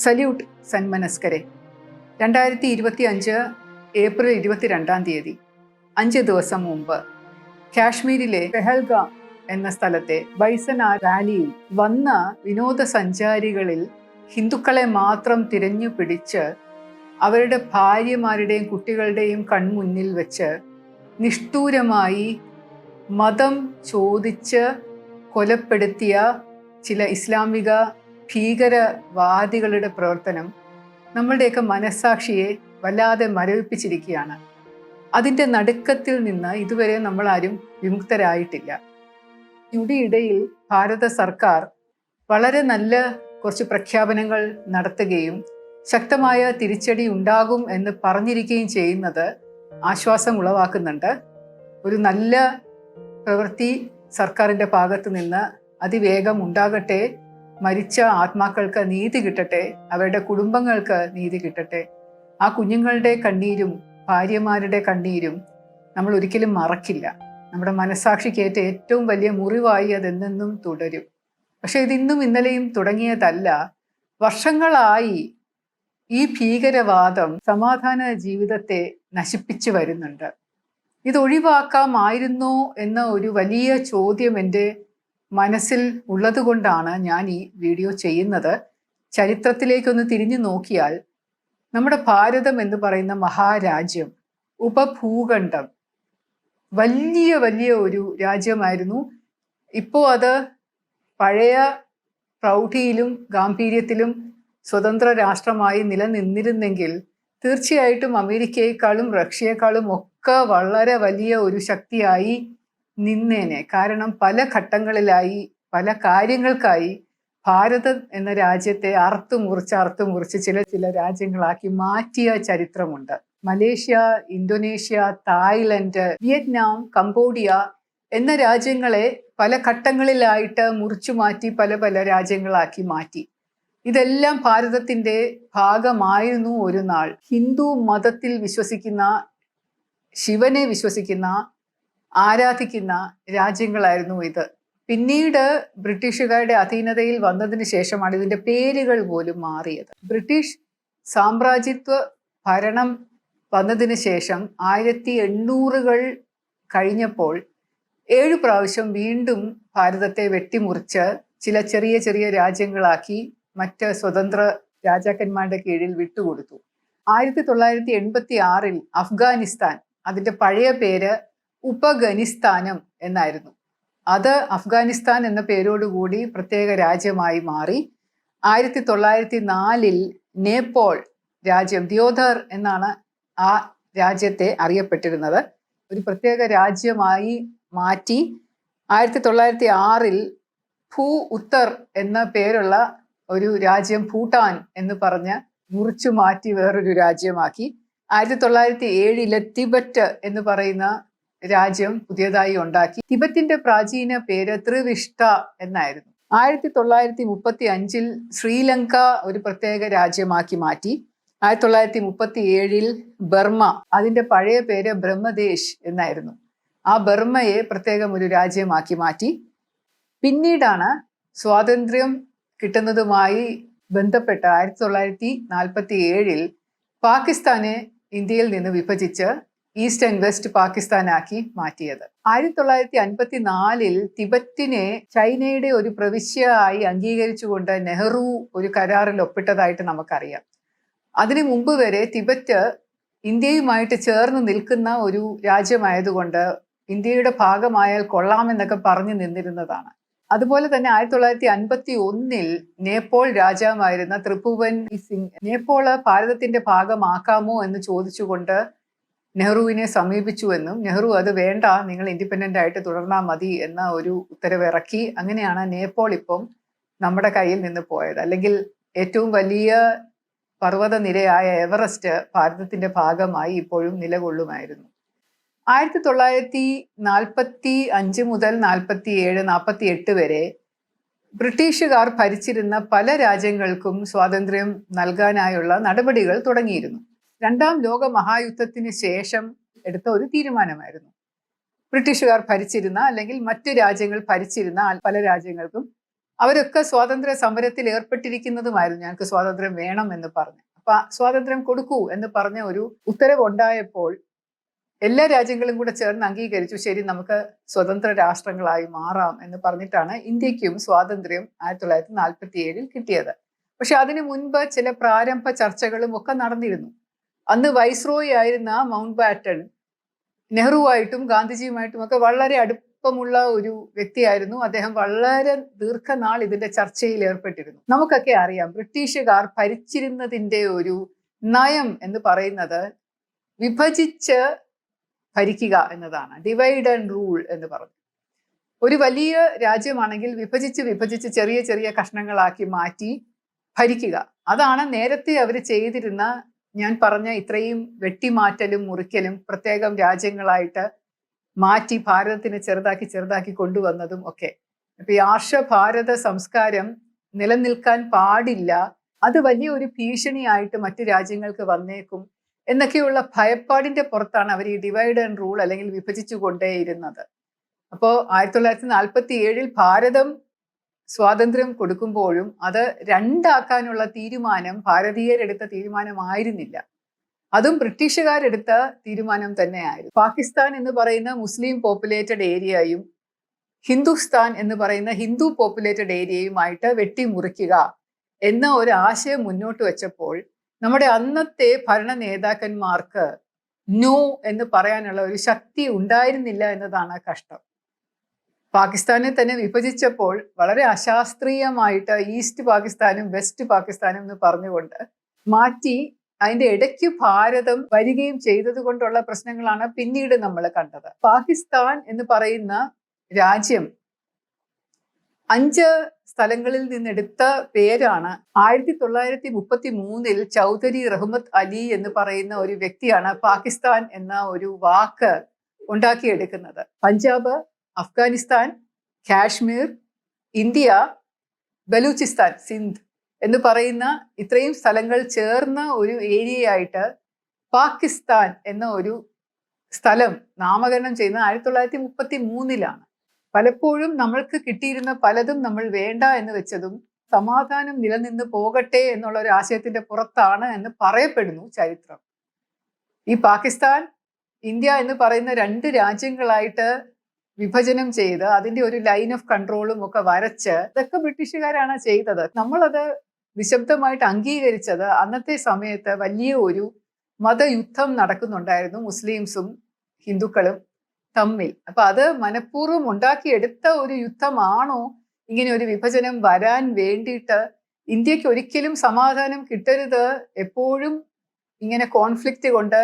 Salute സന്മനസ്കരെ രണ്ടായിരത്തി ഇരുപത്തി അഞ്ച് ഏപ്രിൽ ഇരുപത്തിരണ്ടാം തീയതി അഞ്ച് ദിവസം മുമ്പ് കാശ്മീരിലെ പെഹൽഗാം എന്ന സ്ഥലത്തെ ബൈസന റാലിയിൽ വന്ന വിനോദസഞ്ചാരികളിൽ ഹിന്ദുക്കളെ മാത്രം തിരഞ്ഞു പിടിച്ച് അവരുടെ ഭാര്യമാരുടെയും കുട്ടികളുടെയും കൺമുന്നിൽ വെച്ച് നിഷ്ഠൂരമായി മതം ചോദിച്ച് കൊലപ്പെടുത്തിയ ചില ഇസ്ലാമിക ഭീകരവാദികളുടെ പ്രവർത്തനം നമ്മളുടെയൊക്കെ മനസ്സാക്ഷിയെ വല്ലാതെ മരവിപ്പിച്ചിരിക്കുകയാണ്. അതിന്റെ നടുക്കത്തിൽ നിന്ന് ഇതുവരെ നമ്മൾ ആരും വിമുക്തരായിട്ടില്ല ഇടയിൽ ഭാരത സർക്കാർ വളരെ നല്ല കുറച്ച് പ്രഖ്യാപനങ്ങൾ നടത്തുകയും ശക്തമായ തിരിച്ചടി ഉണ്ടാകും എന്ന് പറഞ്ഞിരിക്കുകയും ചെയ്യുന്നത് ആശ്വാസം ഉളവാക്കുന്നുണ്ട്. ഒരു നല്ല പ്രവൃത്തി സർക്കാരിന്റെ ഭാഗത്ത് നിന്ന് അതിവേഗം ഉണ്ടാകട്ടെ മരിച്ച ആത്മാക്കൾക്ക് നീതി കിട്ടട്ടെ അവരുടെ കുടുംബങ്ങൾക്ക് നീതി കിട്ടട്ടെ. ആ കുഞ്ഞുങ്ങളുടെ കണ്ണീരും ഭാര്യമാരുടെ കണ്ണീരും നമ്മൾ ഒരിക്കലും മറക്കില്ല. നമ്മുടെ മനസാക്ഷിക്കേറ്റ ഏറ്റവും വലിയ മുറിവായി അതെന്നെന്നും തുടരും. പക്ഷെ ഇതിന്നും ഇന്നലെയും തുടങ്ങിയതല്ല. വർഷങ്ങളായി ഈ ഭീകരവാദം സമാധാന ജീവിതത്തെ നശിപ്പിച്ചു വരുന്നുണ്ട്. ഇത് ഒഴിവാക്കാമായിരുന്നോ എന്ന ഒരു വലിയ ചോദ്യം എന്റെ മനസ്സിൽ ഉള്ളതുകൊണ്ടാണ് ഞാൻ ഈ വീഡിയോ ചെയ്യുന്നത്. ചരിത്രത്തിലേക്കൊന്ന് തിരിഞ്ഞു നോക്കിയാൽ നമ്മുടെ ഭാരതം എന്ന് പറയുന്ന മഹാരാജ്യം ഉപഭൂഖണ്ഡം വലിയ വലിയ ഒരു രാജ്യമായിരുന്നു. ഇപ്പോൾ അത് പഴയ പ്രൗഢിയിലും ഗാംഭീര്യത്തിലും സ്വതന്ത്ര രാഷ്ട്രമായി നിലനിന്നിരുന്നെങ്കിൽ തീർച്ചയായിട്ടും അമേരിക്കയെക്കാളും റഷ്യയെക്കാളും ഒക്കെ വളരെ വലിയ ഒരു ശക്തിയായി നിന്നേനെ. കാരണം പല ഘട്ടങ്ങളിലായി പല കാര്യങ്ങൾക്കായി ഭാരതം എന്ന രാജ്യത്തെ അറുത്തു മുറിച്ച് അറുത്തു മുറിച്ച് ചില ചില രാജ്യങ്ങളാക്കി മാറ്റിയ ചരിത്രമുണ്ട്. Malaysia Indonesia Thailand Vietnam Cambodia എന്ന രാജ്യങ്ങളെ പല ഘട്ടങ്ങളിലായിട്ട് മുറിച്ചു മാറ്റി പല പല രാജ്യങ്ങളാക്കി മാറ്റി. ഇതെല്ലാം ഭാരതത്തിന്റെ ഭാഗമായിരുന്നു ഒരു നാൾ. ഹിന്ദു മതത്തിൽ വിശ്വസിക്കുന്ന ശിവനെ വിശ്വസിക്കുന്ന ആരാധിക്കുന്ന രാജ്യങ്ങളായിരുന്നു ഇത്. പിന്നീട് ബ്രിട്ടീഷുകാരുടെ അധീനതയിൽ വന്നതിന് ശേഷമാണ് ഇതിന്റെ പേരുകൾ പോലും മാറിയത്. ബ്രിട്ടീഷ് സാമ്രാജ്യത്വ ഭരണം വന്നതിന് ശേഷം ആയിരത്തി എണ്ണൂറുകൾ കഴിഞ്ഞപ്പോൾ ഏഴു പ്രാവശ്യം വീണ്ടും ഭാരതത്തെ വെട്ടിമുറിച്ച് ചില ചെറിയ ചെറിയ രാജ്യങ്ങളാക്കി മറ്റ് സ്വതന്ത്ര രാജാക്കന്മാരുടെ കീഴിൽ വിട്ടുകൊടുത്തു. ആയിരത്തി തൊള്ളായിരത്തി എൺപത്തി ആറിൽ അഫ്ഗാനിസ്ഥാൻ അതിന്റെ പഴയ പേര് ഉപഗനിസ്ഥാനം എന്നായിരുന്നു. അത് അഫ്ഗാനിസ്ഥാൻ എന്ന പേരോടുകൂടി പ്രത്യേക രാജ്യമായി മാറി. ആയിരത്തി തൊള്ളായിരത്തി നാലിൽ നേപ്പോൾ രാജ്യം ദിയോധർ എന്നാണ് ആ രാജ്യത്തെ അറിയപ്പെട്ടിരുന്നത്. ഒരു പ്രത്യേക രാജ്യമായി മാറ്റി. ആയിരത്തി തൊള്ളായിരത്തി ആറിൽ ഭൂ ഉത്തർ എന്ന പേരുള്ള ഒരു രാജ്യം ഭൂട്ടാൻ എന്ന് പറഞ്ഞ് മുറിച്ചു മാറ്റി വേറൊരു രാജ്യമാക്കി. ആയിരത്തി തൊള്ളായിരത്തി ഏഴിലെ തിബറ്റ് എന്ന് പറയുന്ന രാജ്യം പുതിയതായി ഉണ്ടാക്കി. തിബറ്റിന്റെ പ്രാചീന പേര് ത്രിവിഷ്ട എന്നായിരുന്നു. ആയിരത്തി തൊള്ളായിരത്തി മുപ്പത്തി അഞ്ചിൽ ശ്രീലങ്ക ഒരു പ്രത്യേക രാജ്യമാക്കി മാറ്റി. ആയിരത്തി തൊള്ളായിരത്തി മുപ്പത്തി ഏഴിൽ ബർമ്മ അതിന്റെ പഴയ പേര് ബ്രഹ്മദേശ് എന്നായിരുന്നു. ആ ബർമ്മയെ പ്രത്യേകം ഒരു രാജ്യമാക്കി മാറ്റി. പിന്നീടാണ് സ്വാതന്ത്ര്യം കിട്ടുന്നതുമായി ബന്ധപ്പെട്ട് ആയിരത്തി തൊള്ളായിരത്തി നാൽപ്പത്തി ഏഴിൽ പാകിസ്ഥാനെ ഇന്ത്യയിൽ നിന്ന് വിഭജിച്ച് ഈസ്റ്റ് ആൻഡ് വെസ്റ്റ് പാകിസ്ഥാനാക്കി മാറ്റിയത്. ആയിരത്തി തൊള്ളായിരത്തി അൻപത്തി നാലിൽ തിബറ്റിനെ ചൈനയുടെ ഒരു പ്രവിശ്യയായി അംഗീകരിച്ചുകൊണ്ട് നെഹ്റു ഒരു കരാറിൽ ഒപ്പിട്ടതായിട്ട് നമുക്കറിയാം. അതിനു മുമ്പ് വരെ ടിബറ്റ് ഇന്ത്യയുമായിട്ട് ചേർന്ന് നിൽക്കുന്ന ഒരു രാജ്യമായതുകൊണ്ട് ഇന്ത്യയുടെ ഭാഗമായാൽ കൊള്ളാമെന്നൊക്കെ പറഞ്ഞു നിന്നിരുന്നതാണ്. അതുപോലെ തന്നെ ആയിരത്തി തൊള്ളായിരത്തി അൻപത്തി ഒന്നിൽ നേപ്പോൾ രാജാവായിരുന്ന ത്രിഭുവൻ സിംഗ് നേപ്പോൾ ഭാരതത്തിന്റെ ഭാഗമാക്കാമോ എന്ന് ചോദിച്ചുകൊണ്ട് നെഹ്റുവിനെ സമീപിച്ചുവെന്നും നെഹ്റു അത് വേണ്ട നിങ്ങൾ ഇൻഡിപെൻഡന്റ് ആയിട്ട് തുടർന്നാൽ മതി എന്ന ഒരു ഉത്തരവ് ഇറക്കി അങ്ങനെയാണ് നേപ്പോൾ ഇപ്പം നമ്മുടെ കയ്യിൽ നിന്ന് പോയത്. അല്ലെങ്കിൽ ഏറ്റവും വലിയ പർവത നിരയായ എവറസ്റ്റ് ഭാരതത്തിന്റെ ഭാഗമായി ഇപ്പോഴും നിലകൊള്ളുമായിരുന്നു. ആയിരത്തി തൊള്ളായിരത്തി നാൽപ്പത്തി അഞ്ച് മുതൽ നാൽപ്പത്തി ഏഴ് നാൽപ്പത്തി എട്ട് വരെ ബ്രിട്ടീഷുകാർ ഭരിച്ചിരുന്ന പല രാജ്യങ്ങൾക്കും സ്വാതന്ത്ര്യം നൽകാനായുള്ള നടപടികൾ തുടങ്ങിയിരുന്നു. രണ്ടാം ലോക മഹായുദ്ധത്തിന് ശേഷം എടുത്ത ഒരു തീരുമാനമായിരുന്നു. ബ്രിട്ടീഷുകാർ ഭരിച്ചിരുന്ന അല്ലെങ്കിൽ മറ്റു രാജ്യങ്ങൾ ഭരിച്ചിരുന്ന പല രാജ്യങ്ങൾക്കും അവരൊക്കെ സ്വാതന്ത്ര്യ സമരത്തിൽ ഏർപ്പെട്ടിരിക്കുന്നതുമായിരുന്നു. ഞങ്ങൾക്ക് സ്വാതന്ത്ര്യം വേണം എന്ന് പറഞ്ഞു. അപ്പൊ സ്വാതന്ത്ര്യം കൊടുക്കൂ എന്ന് പറഞ്ഞ ഒരു ഉത്തരവുണ്ടായപ്പോൾ എല്ലാ രാജ്യങ്ങളും കൂടെ ചേർന്ന് അംഗീകരിച്ചു. ശരി നമുക്ക് സ്വതന്ത്ര രാഷ്ട്രങ്ങളായി മാറാം എന്ന് പറഞ്ഞിട്ടാണ് ഇന്ത്യക്കും സ്വാതന്ത്ര്യം ആയിരത്തി തൊള്ളായിരത്തി നാൽപ്പത്തി ഏഴിൽ കിട്ടിയത്. പക്ഷെ അതിനു മുൻപ് ചില പ്രാരംഭ ചർച്ചകളും ഒക്കെ നടന്നിരുന്നു. അന്ന് വൈസ്രോയി ആയിരുന്ന മൗണ്ട് ബാറ്റൺ നെഹ്റുവായിട്ടും ഗാന്ധിജിയുമായിട്ടും ഒക്കെ വളരെ അടുപ്പമുള്ള ഒരു വ്യക്തിയായിരുന്നു. അദ്ദേഹം വളരെ ദീർഘനാൾ ഇതിന്റെ ചർച്ചയിൽ ഏർപ്പെട്ടിരുന്നു. നമുക്കൊക്കെ അറിയാം ബ്രിട്ടീഷുകാർ ഭരിച്ചിരുന്നതിന്റെ ഒരു നയം എന്ന് പറയുന്നത് വിഭജിച്ച് ഭരിക്കുക എന്നതാണ്. ഡിവൈഡ് ആൻഡ് റൂൾ എന്ന് പറഞ്ഞു. ഒരു വലിയ രാജ്യമാണെങ്കിൽ വിഭജിച്ച് വിഭജിച്ച് ചെറിയ ചെറിയ കഷ്ണങ്ങളാക്കി മാറ്റി ഭരിക്കുക. അതാണ് നേരത്തെ അവർ ചെയ്തിരുന്ന ഞാൻ പറഞ്ഞ ഇത്രയും വെട്ടിമാറ്റലും മുറിക്കലും പ്രത്യേകം രാജ്യങ്ങളായിട്ട് മാറ്റി ഭാരതത്തിനെ ചെറുതാക്കി ചെറുതാക്കി കൊണ്ടുവന്നതും ഒക്കെ. അപ്പൊ ഈ ആർഷഭാരത സംസ്കാരം നിലനിൽക്കാൻ പാടില്ല. അത് വലിയ ഒരു ഭീഷണിയായിട്ട് മറ്റു രാജ്യങ്ങൾക്ക് വന്നേക്കും എന്നൊക്കെയുള്ള ഭയപ്പാടിന്റെ പുറത്താണ് അവർ ഈ ഡിവൈഡ് ആൻഡ് റൂൾ അല്ലെങ്കിൽ വിഭജിച്ചു കൊണ്ടേയിരുന്നത് അപ്പോൾ ആയിരത്തി തൊള്ളായിരത്തി നാൽപ്പത്തി ഏഴിൽ ഭാരതം സ്വാതന്ത്ര്യം കൊടുക്കുമ്പോഴും അത് രണ്ടാക്കാനുള്ള തീരുമാനം ഭാരതീയരെടുത്ത തീരുമാനമായിരുന്നില്ല. അതും ബ്രിട്ടീഷുകാരെടുത്ത തീരുമാനം തന്നെയായിരുന്നു. പാകിസ്ഥാൻ എന്ന് പറയുന്ന മുസ്ലിം പോപ്പുലേറ്റഡ് ഏരിയയും ഹിന്ദുസ്ഥാൻ എന്ന് പറയുന്ന ഹിന്ദു പോപ്പുലേറ്റഡ് ഏരിയയുമായിട്ട് വെട്ടിമുറിക്കുക എന്ന ഒരു ആശയം മുന്നോട്ട് വെച്ചപ്പോൾ നമ്മുടെ അന്നത്തെ ഭരണ നേതാക്കന്മാർക്ക് നോ എന്ന് പറയാനുള്ള ഒരു ശക്തി ഉണ്ടായിരുന്നില്ല എന്നതാണ് കഷ്ടം. പാകിസ്ഥാനെ തന്നെ വിഭജിച്ചപ്പോൾ വളരെ അശാസ്ത്രീയമായിട്ട് ഈസ്റ്റ് പാകിസ്ഥാനും വെസ്റ്റ് പാകിസ്ഥാനും എന്ന് പറഞ്ഞുകൊണ്ട് മാറ്റി അതിന്റെ ഇടയ്ക്ക് ഭാരതം വരികയും ചെയ്തത് കൊണ്ടുള്ള പ്രശ്നങ്ങളാണ് പിന്നീട് നമ്മൾ കണ്ടത്. പാകിസ്ഥാൻ എന്ന് പറയുന്ന രാജ്യം അഞ്ച് സ്ഥലങ്ങളിൽ നിന്നെടുത്ത പേരാണ്. ആയിരത്തി തൊള്ളായിരത്തി മുപ്പത്തി മൂന്നിൽ ചൗധരി റഹ്മത്ത് അലി എന്ന് പറയുന്ന ഒരു വ്യക്തിയാണ് പാകിസ്ഥാൻ എന്ന ഒരു വാക്ക് ഉണ്ടാക്കിയെടുക്കുന്നത്. പഞ്ചാബ് അഫ്ഗാനിസ്ഥാൻ കാശ്മീർ ഇന്ത്യ ബലൂചിസ്ഥാൻ സിന്ധ് എന്ന് പറയുന്ന ഇത്രയും സ്ഥലങ്ങൾ ചേർന്ന ഒരു ഏരിയയായിട്ട് പാകിസ്ഥാൻ എന്ന ഒരു സ്ഥലം നാമകരണം ചെയ്യുന്നത് ആയിരത്തി തൊള്ളായിരത്തി മുപ്പത്തി മൂന്നിലാണ് പലപ്പോഴും നമ്മൾക്ക് കിട്ടിയിരുന്ന പലതും നമ്മൾ വേണ്ട എന്ന് വെച്ചതും സമാധാനം നിലനിന്ന് പോകട്ടെ എന്നുള്ള ഒരു ആശയത്തിന്റെ പുറത്താണ് എന്ന് പറയപ്പെടുന്നു ചരിത്രം. ഈ പാകിസ്ഥാൻ ഇന്ത്യ എന്ന് പറയുന്ന രണ്ട് രാജ്യങ്ങളായിട്ട് വിഭജനം ചെയ്ത് അതിന്റെ ഒരു ലൈൻ ഓഫ് കൺട്രോളും ഒക്കെ വരച്ച് ഇതൊക്കെ ബ്രിട്ടീഷുകാരാണ് ചെയ്തത്. നമ്മളത് നിശബ്ദമായിട്ട് അംഗീകരിച്ചത് അന്നത്തെ സമയത്ത് വലിയ ഒരു മതയുദ്ധം നടക്കുന്നുണ്ടായിരുന്നു മുസ്ലിംസും ഹിന്ദുക്കളും തമ്മിൽ. അപ്പൊ അത് മനഃപൂർവം ഉണ്ടാക്കിയെടുത്ത ഒരു യുദ്ധമാണോ ഇങ്ങനെ ഒരു വിഭജനം വരാൻ വേണ്ടിയിട്ട് ഇന്ത്യയ്ക്ക് ഒരിക്കലും സമാധാനം കിട്ടരുത് എപ്പോഴും ഇങ്ങനെ കോൺഫ്ലിക്റ്റ് കൊണ്ട്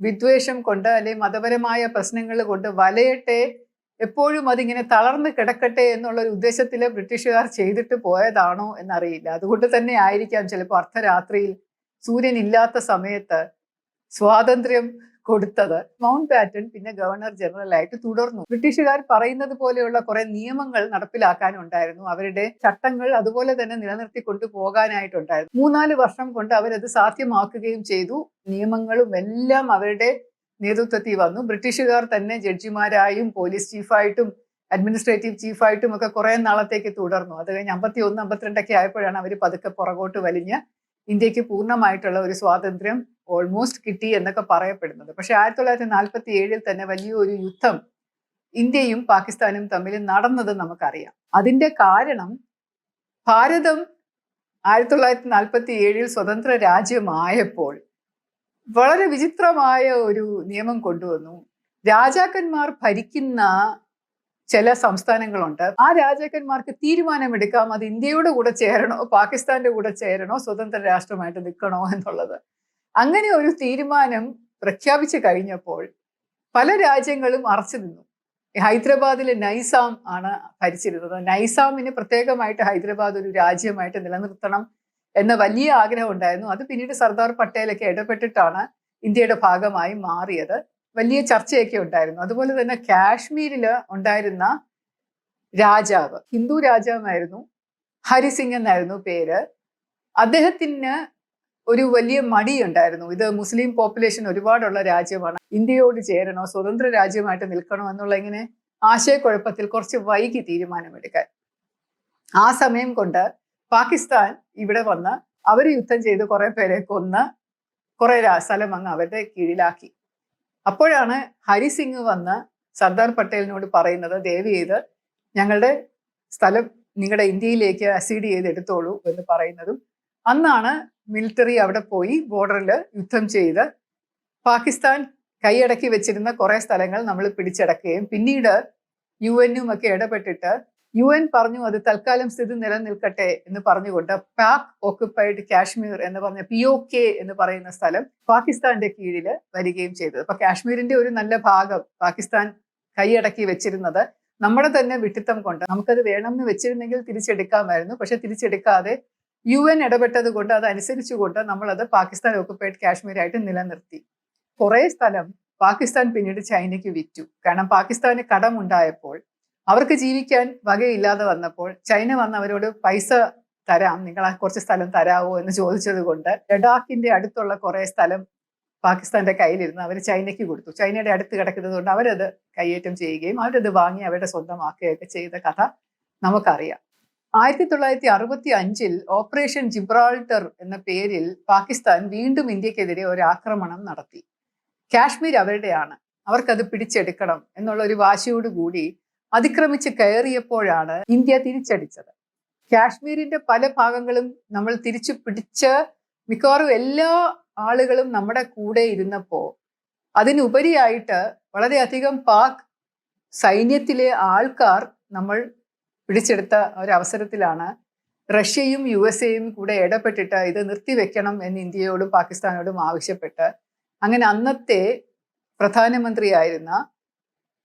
വിദ്വേഷം കൊണ്ട് അല്ലെ മതപരമായ പ്രശ്നങ്ങൾ കൊണ്ട് വലയട്ടെ എപ്പോഴും അതിങ്ങനെ തളർന്ന് കിടക്കട്ടെ എന്നുള്ള ഒരു ഉദ്ദേശത്തിൽ ബ്രിട്ടീഷുകാർ ചെയ്തിട്ട് പോയതാണോ എന്നറിയില്ല. അതുകൊണ്ട് തന്നെ ആയിരിക്കാം ചിലപ്പോൾ അർദ്ധരാത്രിയിൽ സൂര്യൻ ഇല്ലാത്ത സമയത്ത് സ്വാതന്ത്ര്യം കൊടുത്തത്. മൗണ്ട് ബാറ്റൺ പിന്നെ ഗവർണർ ജനറൽ ആയിട്ട് തുടർന്നു. ബ്രിട്ടീഷുകാർ പറയുന്നത് പോലെയുള്ള കുറെ നിയമങ്ങൾ നടപ്പിലാക്കാനുണ്ടായിരുന്നു. അവരുടെ ചട്ടങ്ങൾ അതുപോലെ തന്നെ നിലനിർത്തി കൊണ്ടുപോകാനായിട്ടുണ്ടായിരുന്നു മൂന്നാൽ വർഷം കൊണ്ട് അവരത് സാധ്യമാക്കുകയും ചെയ്തു. നിയമങ്ങളും എല്ലാം അവരുടെ നേതൃത്വത്തിൽ വന്നു. ബ്രിട്ടീഷുകാർ തന്നെ ജഡ്ജിമാരായും പോലീസ് ചീഫായിട്ടും അഡ്മിനിസ്ട്രേറ്റീവ് ചീഫായിട്ടും ഒക്കെ കുറെ നാളത്തേക്ക് തുടർന്നു. അത് കഴിഞ്ഞ് അമ്പത്തി ഒന്ന് അമ്പത്തിരണ്ടൊക്കെ ആയപ്പോഴാണ് അവർ പതുക്കെ പുറകോട്ട് വലിഞ്ഞ് ഇന്ത്യയ്ക്ക് പൂർണമായിട്ടുള്ള ഒരു സ്വാതന്ത്ര്യം ഓൾമോസ്റ്റ് കിട്ടി എന്നൊക്കെ പറയപ്പെടുന്നത്. പക്ഷേ ആയിരത്തി തൊള്ളായിരത്തി നാൽപ്പത്തി ഏഴിൽ തന്നെ വലിയൊരു യുദ്ധം ഇന്ത്യയും പാകിസ്ഥാനും തമ്മിൽ നടന്നത് നമുക്കറിയാം. അതിന്റെ കാരണം ഭാരതം ആയിരത്തി തൊള്ളായിരത്തി നാൽപ്പത്തി ഏഴിൽ സ്വതന്ത്ര രാജ്യമായപ്പോൾ വളരെ വിചിത്രമായ ഒരു നിയമം കൊണ്ടുവന്നു. രാജാക്കന്മാർ ഭരിക്കുന്ന ചില സംസ്ഥാനങ്ങളുണ്ട്. ആ രാജാക്കന്മാർക്ക് തീരുമാനമെടുക്കാം. അത് ഇന്ത്യയുടെ കൂടെ ചേരണോ പാകിസ്ഥാന്റെ കൂടെ ചേരണോ സ്വതന്ത്ര രാഷ്ട്രമായിട്ട് നിൽക്കണോ എന്നുള്ളത്. അങ്ങനെ ഒരു തീരുമാനം പ്രഖ്യാപിച്ചു കഴിഞ്ഞപ്പോൾ പല രാജ്യങ്ങളും അറച്ചു നിന്നു. ഹൈദരാബാദിലെ നൈസാം ആണ് ഭരിച്ചിരുന്നത്. നൈസാമിന് പ്രത്യേകമായിട്ട് ഹൈദരാബാദ് ഒരു രാജ്യമായിട്ട് നിലനിർത്തണം. എന്ന വലിയ ആഗ്രഹം ഉണ്ടായിരുന്നു. അത് പിന്നീട് സർദാർ പട്ടേലൊക്കെ ഇടപെട്ടിട്ടാണ് ഇന്ത്യയുടെ ഭാഗമായി മാറിയത്. വലിയ ചർച്ചയൊക്കെ ഉണ്ടായിരുന്നു. അതുപോലെ തന്നെ കാശ്മീരിൽ ഉണ്ടായിരുന്ന രാജാവ് ഹിന്ദു രാജാവായിരുന്നു ഹരിസിംഗ് എന്നായിരുന്നു പേര്. അദ്ദേഹത്തിന് ഒരു വലിയ മടി ഉണ്ടായിരുന്നു ഇത് മുസ്ലിം പോപ്പുലേഷൻ ഒരുപാടുള്ള രാജ്യമാണ്. ഇന്ത്യയോട് ചേരണോ സ്വതന്ത്ര രാജ്യമായിട്ട് നിൽക്കണോ എന്നുള്ള ഇങ്ങനെ ആശയക്കുഴപ്പത്തിൽ കുറച്ച് വൈകി തീരുമാനമെടുക്കാൻ. ആ സമയം കൊണ്ട് പാകിസ്ഥാൻ ഇവിടെ വന്ന് അവർ യുദ്ധം ചെയ്ത് കുറെ പേരെ കൊന്ന് കുറെ സ്ഥലം അങ്ങ് അവരുടെ കീഴിലാക്കി. അപ്പോഴാണ് ഹരിസിംഗ് വന്ന് സർദാർ പട്ടേലിനോട് പറയുന്നത് ദയവ് ചെയ്ത് ഞങ്ങളുടെ സ്ഥലം നിങ്ങളുടെ ഇന്ത്യയിലേക്ക് അസീഡ് ചെയ്ത് എടുത്തോളൂ എന്ന് പറയുന്നതും അന്നാണ് മിലിറ്ററി അവിടെ പോയി ബോർഡറിൽ യുദ്ധം ചെയ്ത് പാകിസ്ഥാൻ കൈയടക്കി വെച്ചിരുന്ന കുറേ സ്ഥലങ്ങൾ നമ്മൾ പിടിച്ചടക്കുകയും പിന്നീട് യു എന്നും ഒക്കെ ഇടപെട്ടിട്ട് യു എൻ പറഞ്ഞു അത് തൽക്കാലം സ്ഥിതി നിലനിൽക്കട്ടെ എന്ന് പറഞ്ഞുകൊണ്ട് പാക് ഓക്കുപ്പൈഡ് കാശ്മീർ എന്ന് പറഞ്ഞ പി ഒ കെ എന്ന് പറയുന്ന സ്ഥലം പാകിസ്ഥാന്റെ കീഴിൽ വരികയും ചെയ്തത്. അപ്പൊ കാശ്മീരിന്റെ ഒരു നല്ല ഭാഗം പാകിസ്ഥാൻ കൈയടക്കി വെച്ചിരുന്നത് നമ്മുടെ തന്നെ വിട്ടിത്തം കൊണ്ട്. നമുക്കത് വേണമെന്ന് വെച്ചിരുന്നെങ്കിൽ തിരിച്ചെടുക്കാമായിരുന്നു. പക്ഷെ തിരിച്ചെടുക്കാതെ യു എൻ ഇടപെട്ടത് കൊണ്ട് അത് നമ്മളത് പാകിസ്ഥാൻ ഓക്കുപ്പൈഡ് കാശ്മീരായിട്ട് നിലനിർത്തി. കുറേ സ്ഥലം പാകിസ്ഥാൻ പിന്നീട് ചൈനയ്ക്ക് വിറ്റു. കാരണം പാകിസ്ഥാന് കടമുണ്ടായപ്പോൾ അവർക്ക് ജീവിക്കാൻ വകയില്ലാതെ വന്നപ്പോൾ ചൈന വന്ന് അവരോട് പൈസ തരാം നിങ്ങൾ കുറച്ച് സ്ഥലം തരാവോ എന്ന് ചോദിച്ചത് കൊണ്ട് ലഡാക്കിന്റെ അടുത്തുള്ള കുറേ സ്ഥലം പാകിസ്ഥാന്റെ കയ്യിലിരുന്ന് അവർ ചൈനയ്ക്ക് കൊടുത്തു. ചൈനയുടെ അടുത്ത് കിടക്കുന്നത് കൊണ്ട് അവരത് കയ്യേറ്റം ചെയ്യുകയും അവരത് വാങ്ങി അവരുടെ സ്വന്തമാക്കുകയൊക്കെ ചെയ്ത കഥ നമുക്കറിയാം. ആയിരത്തി തൊള്ളായിരത്തി അറുപത്തി അഞ്ചിൽ ഓപ്പറേഷൻ ജിബ്രാൾട്ടർ എന്ന പേരിൽ പാകിസ്ഥാൻ വീണ്ടും ഇന്ത്യക്കെതിരെ ഒരു ആക്രമണം നടത്തി. കാശ്മീർ അവരുടെയാണ്. അവർക്കത് പിടിച്ചെടുക്കണം എന്നുള്ള ഒരു വാശിയോടുകൂടി അതിക്രമിച്ച് കയറിയപ്പോഴാണ് ഇന്ത്യ തിരിച്ചടിച്ചത്. കാശ്മീരിന്റെ പല ഭാഗങ്ങളും നമ്മൾ തിരിച്ചു പിടിച്ച് മിക്കവാറും എല്ലാ ആളുകളും നമ്മുടെ കൂടെ ഇരുന്നപ്പോ അതിനുപരിയായിട്ട് വളരെയധികം പാക് സൈന്യത്തിലെ ആൾക്കാർ നമ്മൾ പിടിച്ചെടുത്ത ഒരവസരത്തിലാണ് റഷ്യയും യു എസ് എയും കൂടെ ഇടപെട്ടിട്ട് ഇത് നിർത്തിവെക്കണം എന്ന് ഇന്ത്യയോടും പാകിസ്ഥാനോടും ആവശ്യപ്പെട്ട് അങ്ങനെ അന്നത്തെ പ്രധാനമന്ത്രിയായിരുന്ന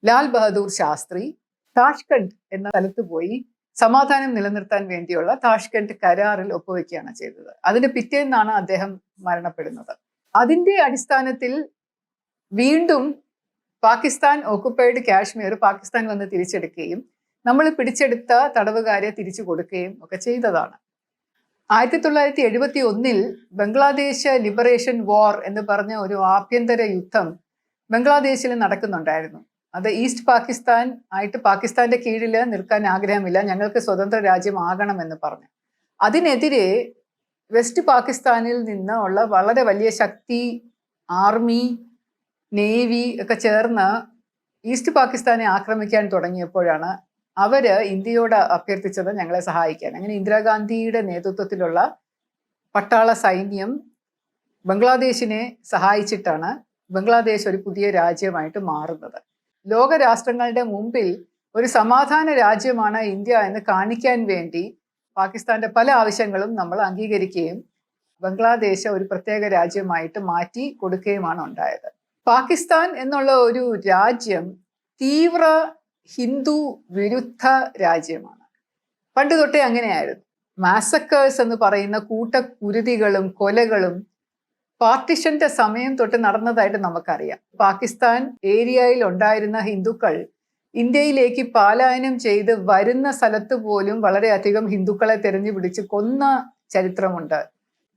ലാൽ ബഹദൂർ ശാസ്ത്രി താഷ്കണ്ട് എന്ന സ്ഥലത്ത് പോയി സമാധാനം നിലനിർത്താൻ വേണ്ടിയുള്ള താഷ്കണ്ട് കരാറിൽ ഒപ്പുവെക്കുകയാണ് ചെയ്തത്. അതിന്റെ പിറ്റേന്നാണ് അദ്ദേഹം മരണപ്പെടുന്നത്. അതിന്റെ അടിസ്ഥാനത്തിൽ വീണ്ടും പാകിസ്ഥാൻ ഓക്കുപ്പൈഡ് കാശ്മീർ പാകിസ്ഥാൻ വന്ന് തിരിച്ചെടുക്കുകയും നമ്മൾ പിടിച്ചെടുത്ത തടവുകാരെ തിരിച്ചു കൊടുക്കുകയും ഒക്കെ ചെയ്തതാണ്. ആയിരത്തി തൊള്ളായിരത്തി എഴുപത്തി ഒന്നിൽ ബംഗ്ലാദേശ് ലിബറേഷൻ വാർ എന്ന് പറഞ്ഞ ഒരു ആഭ്യന്തര യുദ്ധം ബംഗ്ലാദേശിൽ നടക്കുന്നുണ്ടായിരുന്നു. അത് ഈസ്റ്റ് പാകിസ്ഥാൻ ആയിട്ട് പാകിസ്ഥാന്റെ കീഴിൽ നിൽക്കാൻ ആഗ്രഹമില്ല. ഞങ്ങൾക്ക് സ്വതന്ത്ര രാജ്യമാകണമെന്ന് പറഞ്ഞു. അതിനെതിരെ വെസ്റ്റ് പാകിസ്ഥാനിൽ നിന്ന് ഉള്ള വളരെ വലിയ ശക്തി ആർമി നേവി ഒക്കെ ചേർന്ന് ഈസ്റ്റ് പാകിസ്ഥാനെ ആക്രമിക്കാൻ തുടങ്ങിയപ്പോഴാണ് അവർ ഇന്ത്യയോട് അഭ്യർത്ഥിച്ചത് ഞങ്ങളെ സഹായിക്കാൻ. അങ്ങനെ ഇന്ദിരാഗാന്ധിയുടെ നേതൃത്വത്തിലുള്ള പട്ടാള സൈന്യം ബംഗ്ലാദേശിനെ സഹായിച്ചിട്ടാണ് ബംഗ്ലാദേശ് ഒരു പുതിയ രാജ്യമായിട്ട് മാറുന്നത്. ലോക രാഷ്ട്രങ്ങളുടെ മുമ്പിൽ ഒരു സമാധാന രാജ്യമാണ് ഇന്ത്യ എന്ന് കാണിക്കാൻ വേണ്ടി പാകിസ്ഥാന്റെ പല ആവശ്യങ്ങളും നമ്മൾ അംഗീകരിക്കുകയും ബംഗ്ലാദേശ് ഒരു പ്രത്യേക രാജ്യമായിട്ട് മാറ്റി കൊടുക്കുകയുമാണ് ഉണ്ടായത്. പാകിസ്ഥാൻ എന്നുള്ള ഒരു രാജ്യം തീവ്ര ഹിന്ദു വിരുദ്ധ രാജ്യമാണ്. പണ്ട് തൊട്ടേ അങ്ങനെയായിരുന്നു. മാസക്കേഴ്സ് എന്ന് പറയുന്ന കൂട്ടക്കുരുതികളും കൊലകളും പാർട്ടിഷന്റെ സമയം തൊട്ട് നടന്നതായിട്ട് നമുക്കറിയാം. പാകിസ്ഥാൻ ഏരിയയിൽ ഉണ്ടായിരുന്ന ഹിന്ദുക്കൾ ഇന്ത്യയിലേക്ക് പാലായനം ചെയ്ത് വരുന്ന സ്ഥലത്ത് പോലും വളരെയധികം ഹിന്ദുക്കളെ തെരഞ്ഞു പിടിച്ച് കൊന്ന ചരിത്രമുണ്ട്.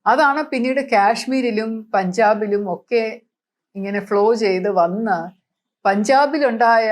അതാണ് പിന്നീട് കാശ്മീരിലും പഞ്ചാബിലും ഒക്കെ ഇങ്ങനെ ഫ്ലോ ചെയ്ത് വന്ന് പഞ്ചാബിലുണ്ടായ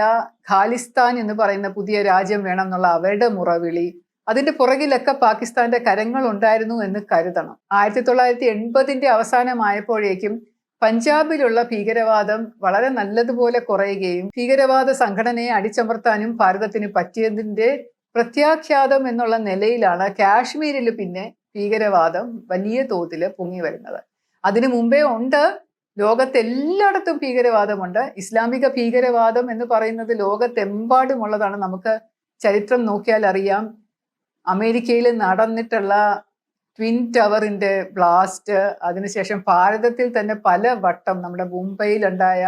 ഖാലിസ്ഥാൻ എന്ന് പറയുന്ന പുതിയ രാജ്യം വേണം എന്നുള്ള അവരുടെ മുറവിളി അതിന്റെ പുറകിലൊക്കെ പാകിസ്ഥാന്റെ കരങ്ങൾ ഉണ്ടായിരുന്നു എന്ന് കരുതണം. ആയിരത്തി തൊള്ളായിരത്തി എൺപതിന്റെ അവസാനമായപ്പോഴേക്കും പഞ്ചാബിലുള്ള ഭീകരവാദം വളരെ നല്ലതുപോലെ കുറയുകയും ഭീകരവാദ സംഘടനയെ അടിച്ചമർത്താനും ഭാരതത്തിന് പറ്റിയതിന്റെ പ്രത്യാഖ്യാതം എന്നുള്ള നിലയിലാണ് കാശ്മീരിൽ പിന്നെ ഭീകരവാദം വലിയ തോതിൽ പൊങ്ങി വരുന്നത്. അതിനു മുമ്പേ ഉണ്ട്. ലോകത്തെല്ലായിടത്തും ഭീകരവാദമുണ്ട്. ഇസ്ലാമിക ഭീകരവാദം എന്ന് പറയുന്നത് ലോകത്തെമ്പാടുമുള്ളതാണ്. നമുക്ക് ചരിത്രം നോക്കിയാൽ അറിയാം. അമേരിക്കയിൽ നടന്നിട്ടുള്ള ട്വിൻ ടവറിന്റെ ബ്ലാസ്റ്റ് അതിനുശേഷം ഭാരതത്തിൽ തന്നെ പല വട്ടം നമ്മുടെ മുംബൈയിലുണ്ടായ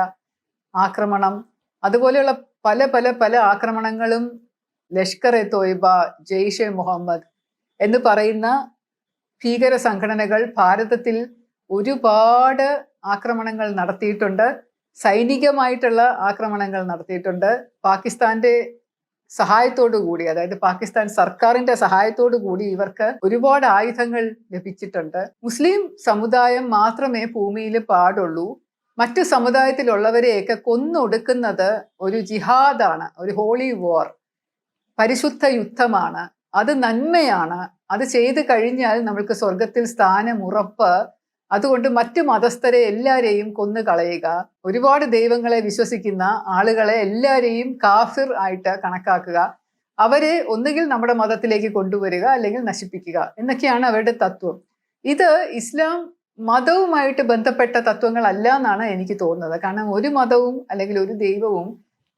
ആക്രമണം അതുപോലെയുള്ള പല പല പല ആക്രമണങ്ങളും ലഷ്കർ എ തോയ്ബ ജെയ്ഷെ മുഹമ്മദ് എന്ന് പറയുന്ന ഭീകര സംഘടനകൾ ഭാരതത്തിൽ ഒരുപാട് ആക്രമണങ്ങൾ നടത്തിയിട്ടുണ്ട്. സൈനികമായിട്ടുള്ള ആക്രമണങ്ങൾ നടത്തിയിട്ടുണ്ട്. പാകിസ്ഥാന്റെ സഹായത്തോടു കൂടി അതായത് പാകിസ്ഥാൻ സർക്കാരിന്റെ സഹായത്തോടു കൂടി ഇവർക്ക് ഒരുപാട് ആയുധങ്ങൾ ലഭിച്ചിട്ടുണ്ട്. മുസ്ലിം സമുദായം മാത്രമേ ഭൂമിയിൽ പാടുള്ളൂ. മറ്റു സമുദായത്തിലുള്ളവരെയൊക്കെ കൊന്നൊടുക്കുന്നത് ഒരു ജിഹാദാണ് ഒരു ഹോളി വാർ പരിശുദ്ധ യുദ്ധമാണ്. അത് നന്മയാണ്. അത് ചെയ്തു കഴിഞ്ഞാൽ നമ്മൾക്ക് സ്വർഗത്തിൽ സ്ഥാനം ഉറപ്പ് അതുകൊണ്ട് മറ്റു മതസ്ഥരെ എല്ലാരെയും കൊന്നു കളയുക. ഒരുപാട് ദൈവങ്ങളെ വിശ്വസിക്കുന്ന ആളുകളെ എല്ലാരെയും കാഫിർ ആയിട്ട് കണക്കാക്കുക. അവരെ ഒന്നുകിൽ നമ്മുടെ മതത്തിലേക്ക് കൊണ്ടുവരിക അല്ലെങ്കിൽ നശിപ്പിക്കുക. എന്നൊക്കെയാണ് അവരുടെ തത്വം. ഇത് ഇസ്ലാം മതവുമായിട്ട് ബന്ധപ്പെട്ട തത്വങ്ങളല്ല എന്നാണ് എനിക്ക് തോന്നുന്നത്. കാരണം ഒരു മതവും അല്ലെങ്കിൽ ഒരു ദൈവവും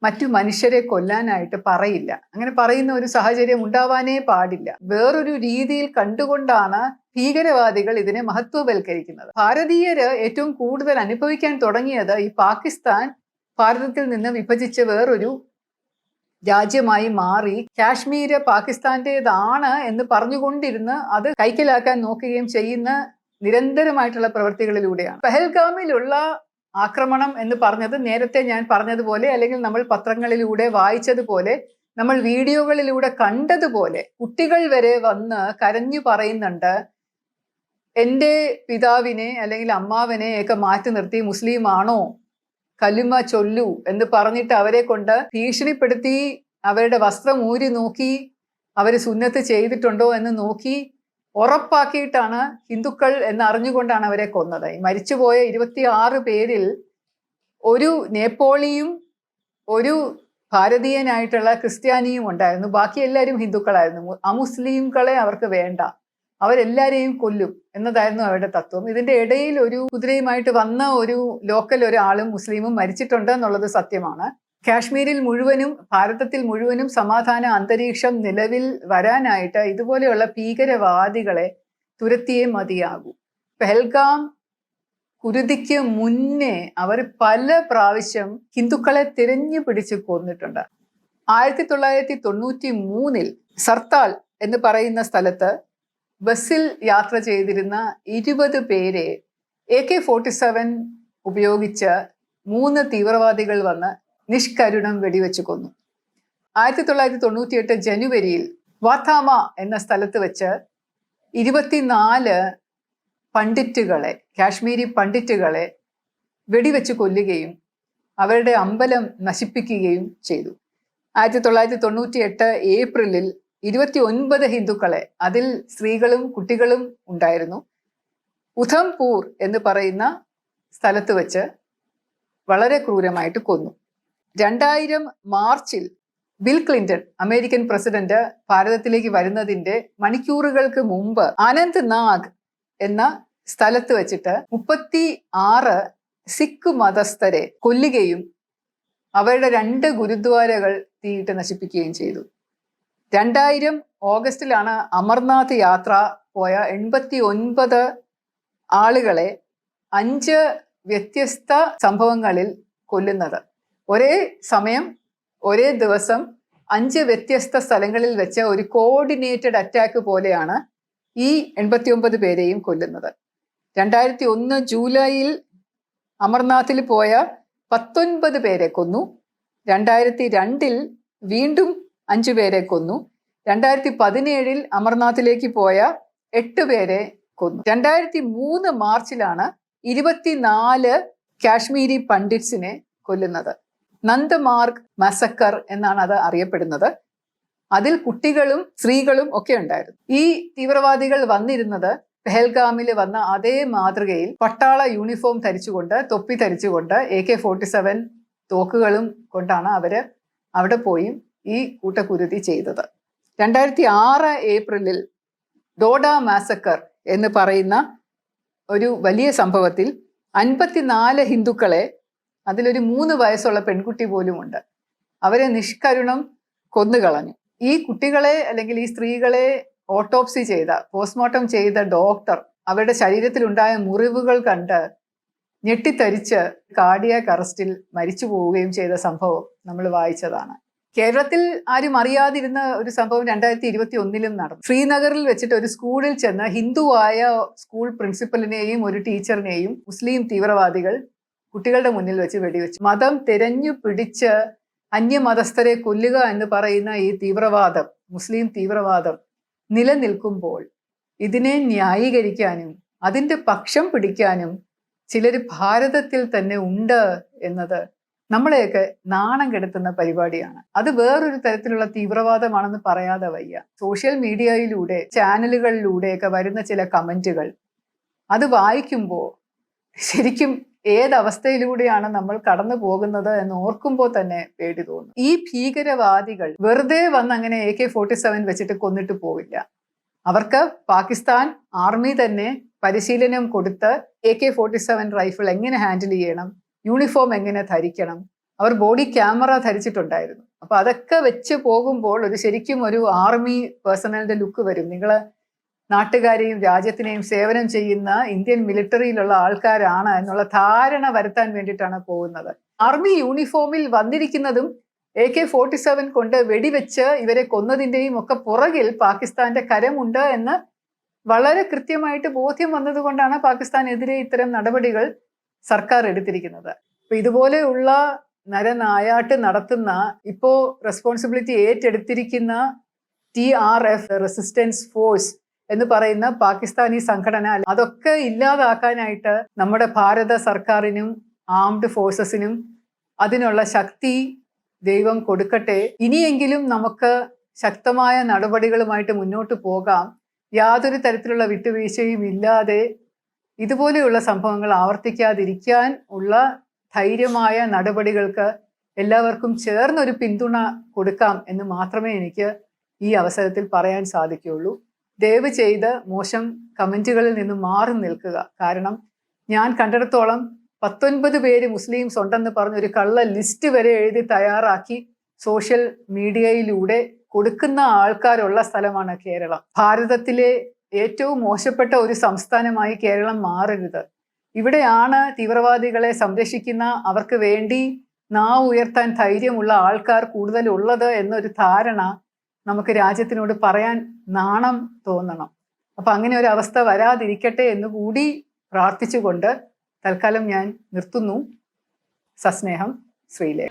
മറ്റു മനുഷ്യരെ കൊല്ലാനായിട്ട് പറയില്ല. അങ്ങനെ പറയുന്ന ഒരു സാഹചര്യം ഉണ്ടാവാനേ പാടില്ല. വേറൊരു രീതിയിൽ കണ്ടുകൊണ്ടാണ് ഭീകരവാദികൾ ഇതിനെ മഹത്വവൽക്കരിക്കുന്നത്. ഭാരതീയര് ഏറ്റവും കൂടുതൽ അനുഭവിക്കാൻ തുടങ്ങിയത് ഈ പാകിസ്ഥാൻ ഭാരതത്തിൽ നിന്ന് വിഭജിച്ച് വേറൊരു രാജ്യമായി മാറി കാശ്മീര് പാകിസ്ഥാന്റേതാണ് എന്ന് പറഞ്ഞുകൊണ്ടിരുന്ന് അത് കൈക്കലാക്കാൻ നോക്കുകയും ചെയ്യുന്ന നിരന്തരമായിട്ടുള്ള പ്രവൃത്തികളിലൂടെയാണ് പെഹൽഗാമിലുള്ള ആക്രമണം എന്ന് പറഞ്ഞത് നേരത്തെ ഞാൻ പറഞ്ഞതുപോലെ അല്ലെങ്കിൽ നമ്മൾ പത്രങ്ങളിലൂടെ വായിച്ചതുപോലെ നമ്മൾ വീഡിയോകളിലൂടെ കണ്ടതുപോലെ കുട്ടികൾ വരെ വന്ന് കരഞ്ഞു പറയുന്നുണ്ട് എന്റെ പിതാവിനെ അല്ലെങ്കിൽ അമ്മാവനെ ഒക്കെ മാറ്റി നിർത്തി മുസ്ലിം ആണോ? കലിമ ചൊല്ലു എന്ന് പറഞ്ഞിട്ട് അവരെ കൊണ്ട് ഭീഷണിപ്പെടുത്തി അവരുടെ വസ്ത്രം ഊരി നോക്കി അവർ സുന്നത്ത് ചെയ്തിട്ടുണ്ടോ എന്ന് നോക്കി ഉറപ്പാക്കിയിട്ടാണ് ഹിന്ദുക്കൾ എന്നറിഞ്ഞുകൊണ്ടാണ് അവരെ കൊന്നത്. മരിച്ചുപോയ ഇരുപത്തി ആറ് പേരിൽ ഒരു നേപ്പോളിയും ഒരു ഭാരതീയനായിട്ടുള്ള ക്രിസ്ത്യാനിയും ഉണ്ടായിരുന്നു. ബാക്കി എല്ലാവരും ഹിന്ദുക്കളായിരുന്നു. അമുസ്ലിംകളെ അവർക്ക് വേണ്ട. അവരെല്ലാരെയും കൊല്ലും എന്നതായിരുന്നു അവരുടെ തത്വം. ഇതിന്റെ ഇടയിൽ ഒരു കുതിരയുമായിട്ട് വന്ന ഒരു ലോക്കൽ ഒരാളും മുസ്ലിമും മരിച്ചിട്ടുണ്ട് എന്നുള്ളത് സത്യമാണ്. കാശ്മീരിൽ മുഴുവനും ഭാരതത്തിൽ മുഴുവനും സമാധാന അന്തരീക്ഷം നിലവിൽ വരാനായിട്ട് ഇതുപോലെയുള്ള ഭീകരവാദികളെ തുരത്തിയേ മതിയാകൂ. പെഹൽഗാം കുരുതിക്ക് മുന്നേ അവർ പല പ്രാവശ്യം ഹിന്ദുക്കളെ തിരഞ്ഞു പിടിച്ച് കൊന്നിട്ടുണ്ട്. ആയിരത്തി തൊള്ളായിരത്തി തൊണ്ണൂറ്റി മൂന്നിൽ സർത്താൽ എന്ന് പറയുന്ന സ്ഥലത്ത് ബസ്സിൽ യാത്ര ചെയ്തിരുന്ന ഇരുപത് പേരെ എ കെ ഫോർട്ടി സെവൻ ഉപയോഗിച്ച് മൂന്ന് തീവ്രവാദികൾ വന്ന് നിഷ്കരുണം വെടിവെച്ച് കൊന്നു. ആയിരത്തി തൊള്ളായിരത്തി തൊണ്ണൂറ്റിയെട്ട് ജനുവരിയിൽ വാഥാമ എന്ന സ്ഥലത്ത് വെച്ച് ഇരുപത്തിനാല് പണ്ഡിറ്റുകളെ കാശ്മീരി പണ്ഡിറ്റുകളെ വെടിവെച്ച് കൊല്ലുകയും അവരുടെ അമ്പലം നശിപ്പിക്കുകയും ചെയ്തു. ആയിരത്തി തൊള്ളായിരത്തി തൊണ്ണൂറ്റി എട്ട് ഏപ്രിലിൽ ഇരുപത്തി ഒൻപത് ഹിന്ദുക്കളെ അതിൽ സ്ത്രീകളും കുട്ടികളും ഉണ്ടായിരുന്നു. ഉധംപൂർ എന്ന് പറയുന്ന സ്ഥലത്ത് വെച്ച് വളരെ ക്രൂരമായിട്ട് കൊന്നു. രണ്ടായിരം മാർച്ചിൽ ബിൽ ക്ലിന്റൺ അമേരിക്കൻ പ്രസിഡന്റ് ഭാരതത്തിലേക്ക് വരുന്നതിന്റെ മണിക്കൂറുകൾക്ക് മുമ്പ് അനന്ത് നാഗ് എന്ന സ്ഥലത്ത് വെച്ചിട്ട് മുപ്പത്തി ആറ് സിഖ് മതസ്ഥരെ കൊല്ലുകയും അവരുടെ രണ്ട് ഗുരുദ്വാരകൾ തീയിട്ട് നശിപ്പിക്കുകയും ചെയ്തു. രണ്ടായിരം ഓഗസ്റ്റിലാണ് അമർനാഥ് യാത്ര പോയ എൺപത്തി ഒൻപത് ആളുകളെ അഞ്ച് വ്യത്യസ്ത സംഭവങ്ങളിൽ കൊല്ലുന്നത്. ഒരേ സമയം ഒരേ ദിവസം അഞ്ച് വ്യത്യസ്ത സ്ഥലങ്ങളിൽ വെച്ച് ഒരു കോർഡിനേറ്റഡ് അറ്റാക്ക് പോലെയാണ് ഈ എൺപത്തി ഒമ്പത് പേരെയും കൊല്ലുന്നത്. രണ്ടായിരത്തി ഒന്ന് ജൂലൈയിൽ അമർനാഥിൽ പോയ പത്തൊൻപത് പേരെ കൊന്നു. രണ്ടായിരത്തി രണ്ടിൽ വീണ്ടും അഞ്ചു പേരെ കൊന്നു. രണ്ടായിരത്തി പതിനേഴിൽ അമർനാഥിലേക്ക് പോയ എട്ട് പേരെ കൊന്നു. രണ്ടായിരത്തി മൂന്ന് മാർച്ചിലാണ് ഇരുപത്തിനാല് കാശ്മീരി പണ്ഡിറ്റ്സിനെ കൊല്ലുന്നത്. നന്ദമാർഗ് മസക്കർ എന്നാണ് അത് അറിയപ്പെടുന്നത്. അതിൽ കുട്ടികളും സ്ത്രീകളും ഒക്കെ ഉണ്ടായിരുന്നു. ഈ തീവ്രവാദികൾ വന്നിരുന്നത് പെഹൽഗാമിൽ വന്ന അതേ മാതൃകയിൽ പട്ടാള യൂണിഫോം ധരിച്ചുകൊണ്ട് തൊപ്പി ധരിച്ചുകൊണ്ട് എ കെ ഫോർട്ടി സെവൻ തോക്കുകളും കൊണ്ടാണ് അവർ അവിടെ പോയി ഈ കൂട്ടക്കുരുതി ചെയ്തത്. രണ്ടായിരത്തി ആറ് ഏപ്രിലിൽ ഡോഡ മാസക്കർ എന്ന് പറയുന്ന ഒരു വലിയ സംഭവത്തിൽ അൻപത്തിനാല് ഹിന്ദുക്കളെ അതിലൊരു മൂന്ന് വയസ്സുള്ള പെൺകുട്ടി പോലുമുണ്ട്. അവരെ നിഷ്കരുണം കൊന്നുകളഞ്ഞു. ഈ കുട്ടികളെ അല്ലെങ്കിൽ ഈ സ്ത്രീകളെ ഓട്ടോപ്സി ചെയ്ത പോസ്റ്റ്മോർട്ടം ചെയ്ത ഡോക്ടർ അവരുടെ ശരീരത്തിലുണ്ടായ മുറിവുകൾ കണ്ട് ഞെട്ടിത്തരിച്ച് കാർഡിയാക് അറസ്റ്റിൽ മരിച്ചു പോവുകയും ചെയ്ത സംഭവം നമ്മൾ വായിച്ചതാണ്. കേരളത്തിൽ ആരും അറിയാതിരുന്ന ഒരു സംഭവം രണ്ടായിരത്തി ഇരുപത്തി ഒന്നിലും നടന്നു. ശ്രീനഗറിൽ വെച്ചിട്ട് ഒരു സ്കൂളിൽ ചെന്ന് ഹിന്ദുവായ സ്കൂൾ പ്രിൻസിപ്പലിനെയും ഒരു ടീച്ചറിനെയും മുസ്ലിം തീവ്രവാദികൾ കുട്ടികളുടെ മുന്നിൽ വെച്ച് വെടിവെച്ച്. മതം തിരഞ്ഞു പിടിച്ച് അന്യമതസ്ഥരെ കൊല്ലുക എന്ന് പറയുന്ന ഈ തീവ്രവാദം മുസ്ലിം തീവ്രവാദം നിലനിൽക്കുമ്പോൾ ഇതിനെ ന്യായീകരിക്കാനും അതിന്റെ പക്ഷം പിടിക്കാനും ചിലർ ഭാരതത്തിൽ തന്നെ ഉണ്ട് എന്നത് നമ്മളെയൊക്കെ നാണം കെടുത്തുന്ന പരിപാടിയാണ്. അത് വേറൊരു തരത്തിലുള്ള തീവ്രവാദമാണെന്ന് പറയാതെ വയ്യ. സോഷ്യൽ മീഡിയയിലൂടെ ചാനലുകളിലൂടെയൊക്കെ വരുന്ന ചില കമന്റുകൾ അത് വായിക്കുമ്പോൾ ശരിക്കും ഏതവസ്ഥയിലൂടെയാണ് നമ്മൾ കടന്നു പോകുന്നത് എന്ന് ഓർക്കുമ്പോൾ തന്നെ പേടി തോന്നും. ഈ ഭീകരവാദികൾ വെറുതെ വന്ന് അങ്ങനെ എ കെ ഫോർട്ടി സെവൻ വെച്ചിട്ട് കൊന്നിട്ട് പോവില്ല. അവർക്ക് പാകിസ്ഥാൻ ആർമി തന്നെ പരിശീലനം കൊടുത്ത് A K forty seven rifle എങ്ങനെ ഹാൻഡിൽ ചെയ്യണം യൂണിഫോം എങ്ങനെ ധരിക്കണം അവർ ബോഡി ക്യാമറ ധരിച്ചിട്ടുണ്ടായിരുന്നു. അപ്പൊ അതൊക്കെ വെച്ച് പോകുമ്പോൾ ഒരു ശരിക്കും ഒരു ആർമി പേഴ്സണലിന്റെ ലുക്ക് വരും. നിങ്ങൾ നാട്ടുകാരെയും രാജ്യത്തിനെയും സേവനം ചെയ്യുന്ന ഇന്ത്യൻ മിലിറ്ററിയിലുള്ള ആൾക്കാരാണ് എന്നുള്ള ധാരണ വരുത്താൻ വേണ്ടിയിട്ടാണ് പോകുന്നത്. ആർമി യൂണിഫോമിൽ വന്നിരിക്കുന്നതും എ കെ ഫോർട്ടി സെവൻ കൊണ്ട് വെടിവെച്ച് ഇവരെ കൊന്നതിന്റെയും ഒക്കെ പുറകിൽ പാകിസ്ഥാന്റെ കരമുണ്ട് എന്ന് വളരെ കൃത്യമായിട്ട് ബോധ്യം വന്നതുകൊണ്ടാണ് പാകിസ്ഥാനെതിരെ ഇത്തരം നടപടികൾ സർക്കാർ എടുത്തിരിക്കുന്നത്. അപ്പൊ ഇതുപോലെയുള്ള നരനായാട്ട് നടത്തുന്ന ഇപ്പോ responsibility ഏറ്റെടുത്തിരിക്കുന്ന T R F resistance force എന്ന് പറയുന്ന പാകിസ്ഥാനി സംഘടന അതൊക്കെ ഇല്ലാതാക്കാനായിട്ട് നമ്മുടെ ഭാരത സർക്കാരിനും ആംഡ് ഫോഴ്സസിനും അതിനുള്ള ശക്തി ദൈവം കൊടുക്കട്ടെ. ഇനിയെങ്കിലും നമുക്ക് ശക്തമായ നടപടികളുമായിട്ട് മുന്നോട്ട് പോകാം. യാതൊരു തരത്തിലുള്ള വിട്ടുവീഴ്ചയും ഇല്ലാതെ ഇതുപോലെയുള്ള സംഭവങ്ങൾ ആവർത്തിക്കാതിരിക്കാൻ ഉള്ള ധൈര്യമായ നടപടികൾക്ക് എല്ലാവർക്കും ചേർന്നൊരു പിന്തുണ കൊടുക്കാം എന്ന് മാത്രമേ എനിക്ക് ഈ അവസരത്തിൽ പറയാൻ സാധിക്കുകയുള്ളൂ. ദയവ് ചെയ്ത് മോശം കമന്റുകളിൽ നിന്ന് മാറി നിൽക്കുക. കാരണം ഞാൻ കണ്ടിടത്തോളം പത്തൊൻപത് പേര് മുസ്ലിംസ് ഉണ്ടെന്ന് പറഞ്ഞ് ഒരു കള്ള ലിസ്റ്റ് വരെ എഴുതി തയ്യാറാക്കി സോഷ്യൽ മീഡിയയിലൂടെ കൊടുക്കുന്ന ആൾക്കാരുള്ള സ്ഥലമാണ് കേരളം. ഭാരതത്തിലെ ഏറ്റവും മോശപ്പെട്ട ഒരു സംസ്ഥാനമായി കേരളം മാറരുത്. ഇവിടെയാണ് തീവ്രവാദികളെ സംരക്ഷിക്കുന്ന അവർക്ക് വേണ്ടി നാ ഉയർത്താൻ ധൈര്യമുള്ള ആൾക്കാർ കൂടുതൽ ഉള്ളത് എന്നൊരു ധാരണ നമുക്ക് രാജ്യത്തിനോട് പറയാൻ നാണം തോന്നണം. അപ്പൊ അങ്ങനെ ഒരു അവസ്ഥ വരാതിരിക്കട്ടെ എന്ന് കൂടി പ്രാർത്ഥിച്ചുകൊണ്ട് തൽക്കാലം ഞാൻ നിർത്തുന്നു. സസ്നേഹം ശ്രീലേ